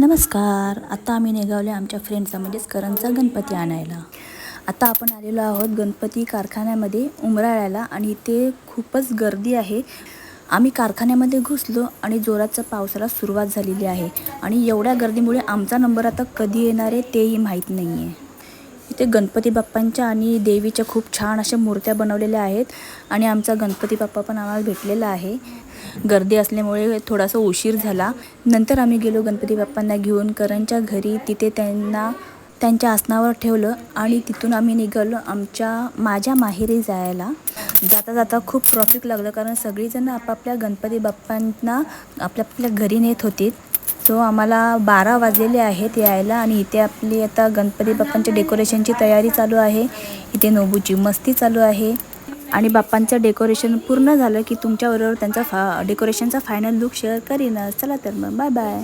नमस्कार. आता आम्ही निघावले आमच्या फ्रेंडचा म्हणजेच करणचा गणपती आणायला. आता आपण आलेलो आहोत गणपती कारखान्यामध्ये उमराळ्याला आणि इथे खूपच गर्दी आहे. आम्ही कारखान्यामध्ये घुसलो आणि जोराचा पावसाला सुरुवात झालेली आहे. आणि एवढ्या गर्दीमुळे आमचा नंबर आता कधी येणार आहे तेही माहीत नाही आहे इथे गणपती बाप्पांच्या आणि देवीच्या खूप छान अशा मूर्त्या बनवलेल्या आहेत. आणि आमचा गणपती बाप्पा पण आम्हाला भेटलेला आहे. गर्दी असल्यामुळे थोडासा उशीर झाला. नंतर आम्ही गेलो गणपती बाप्पांना घेऊन. करणच्या घरी तिथे त्यांना त्यांच्या आसनावर ठेवलं आणि तिथून आम्ही निघालो आमच्या माझ्या माहेरी जायला. जाता जाता खूप ट्रॉफिक लागलं कारण सगळीजणं आपापल्या गणपती बाप्पांना आपल्या आपल्या घरी नेत होती. सो आम्हाला बारा वाजलेले आहेत यायला आणि इथे आपली आता गणपती बाप्पांच्या डेकोरेशनची तयारी चालू आहे. इथे नोबूची मस्ती चालू आहे. आणि बाप्पांचं डेकोरेशन पूर्ण झालं की तुमच्याबरोबर त्यांचा फा डेकोरेशनचा फायनल लुक शेअर करीन. चला तर मग बाय बाय